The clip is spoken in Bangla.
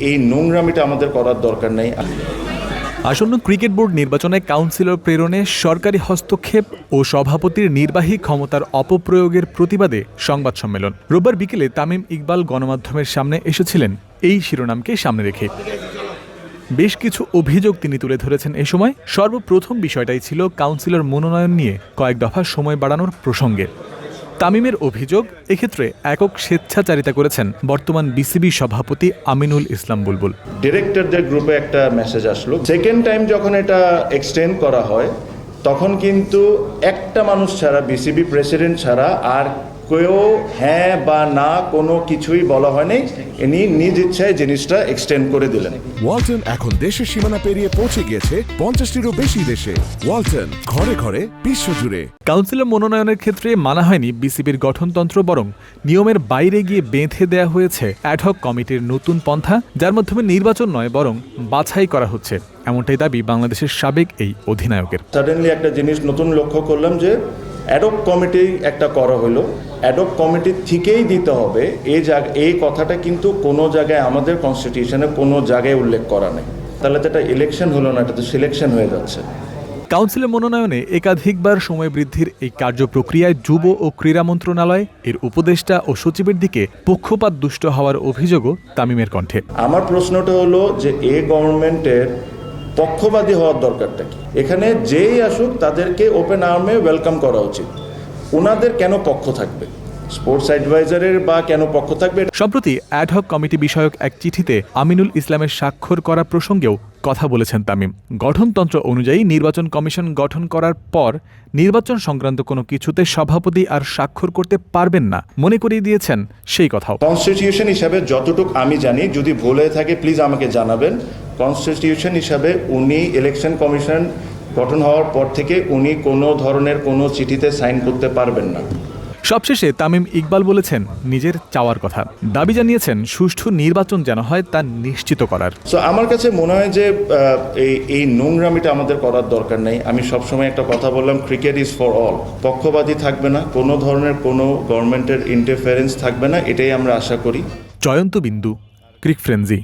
এই নোংরামিটা আমাদের করার দরকার নেই। আসন্ন ক্রিকেট বোর্ড নির্বাচনে কাউন্সিলর প্রেরণে সরকারি হস্তক্ষেপ ও সভাপতির নির্বাহী ক্ষমতার অপপ্রয়োগের প্রতিবাদে সংবাদ সম্মেলন। রোববার বিকেলে তামিম ইকবাল গণমাধ্যমের সামনে এসেছিলেন। এই শিরোনামকে সামনে রেখে। বেশ কিছু অভিযোগ তিনি তুলে ধরেছেন এ সময়। সর্বপ্রথম বিষয়টাই ছিল কাউন্সিলর মনোনয়ন নিয়ে কয়েক দফা সময় বাড়ানোর প্রসঙ্গে। তামিমের অভিযোগ, এক্ষেত্রে একক স্বেচ্ছাচারিতা করেছেন বর্তমান বিসিবি সভাপতি আমিনুল ইসলাম বুলবুল। ডিরেক্টরদের গ্রুপে একটা মেসেজ আসলো। সেকেন্ড টাইম যখন এটা এক্সটেন্ড করা হয়, তখন কিন্তু একটা মানুষ ছাড়া, বিসিবি প্রেসিডেন্ট ছাড়া আর কেউ হ্যাঁ বা না কোনো কিছুই বলা হয়নি। ইনি নিজ ইচ্ছায় জিনিসটা এক্সটেন্ড করে দিলেন। ওয়ালটন এখন দেশের সীমানা পেরিয়ে পৌঁছে গিয়েছে পঞ্চাশটিরও বেশি দেশে। ওয়ালটন ঘরে ঘরে বিশ্বজুড়ে। কাউন্সিলর মনোনয়নের ক্ষেত্রে মানা হয়নি বিসিবির গঠনতন্ত্র বরং নিয়মের বাইরে গিয়ে বেঁধে দেয়া হয়েছে অ্যাডহক কমিটির নতুন পন্থা যার মাধ্যমে নির্বাচন নয় বরং বাছাই করা হচ্ছে। এমনটাই দাবি বাংলাদেশের সাবেক এই অধিনায়কের। সাডেনলি একটা জিনিস নতুন লক্ষ্য করলাম যে অ্যাডপ কমিটি একটা করা হলো। অ্যাডপ কমিটি থেকেই দিতে হবে। এই জায়গা এই কথাটা কিন্তু কোনো জায়গায় আমাদের কনস্টিটিউশনে কোনো জায়গায় উল্লেখ করা নেই। তাহলে তো এটা ইলেকশন হলো না এটা তো সিলেকশন হয়ে যাচ্ছে। কাউন্সিলের মনোনয়নে একাধিকবার সময় বৃদ্ধির এই কার্যপ্রক্রিয়ায় যুব ও ক্রীড়া মন্ত্রণালয় এর উপদেষ্টা ও সচিবের দিকে পক্ষপাত দুষ্ট হওয়ার অভিযোগও তামিমের কণ্ঠে। আমার প্রশ্নটা হলো যে এ গভর্নমেন্টের পক্ষপাতী হওয়ার দরকারটা কি? এখানে যেই আসুক তাদেরকে ওপেন আর্মে ওয়েলকাম করা উচিত। ওনাদের কেন পক্ষ থাকবে? স্পোর্টস অ্যাডভাইজারের বা কেন পক্ষ থাকবে? সম্প্রতি অ্যাডহক কমিটি বিষয়ক এক চিঠিতে আমিনুল ইসলামের স্বাক্ষর করা প্রসঙ্গেও কথা বলেছেন তামিম। গঠনতন্ত্র অনুযায়ী নির্বাচন কমিশন গঠন করার পর নির্বাচন সংক্রান্ত কোনো কিছুতে সভাপতি আর স্বাক্ষর করতে পারবেন না। মনে করিয়ে দিয়েছেন সেই কথাও। কনস্টিটিউশন হিসাবে যতটুকু আমি জানি যদি ভুল হয়ে থাকে প্লিজ আমাকে জানাবেন। কনস্টিটিউশন হিসাবে উনি ইলেকশন কমিশন গঠন হওয়ার পর থেকে উনি কোনো ধরনের কোনো চিঠিতে সাইন করতে পারবেন না। সবশেষে তামিম ইকবাল বলেছেন নিজের চাওয়ার কথা। দাবি জানিয়েছেন সুষ্ঠু নির্বাচন যেন হয় তা নিশ্চিত করার। সো আমার কাছে মনে হয় যে এই এই নোংরামিটা আমাদের করার দরকার নেই। আমি সবসময় একটা কথা বললাম ক্রিকেট ইজ ফর অল পক্ষপাতী থাকবে না কোনো ধরনের কোনো গভর্নমেন্টের ইন্টারফারেন্স থাকবে না এটাই আমরা আশা করি। জয়ন্ত বিন্দু ক্রিক ফ্রেন্সি।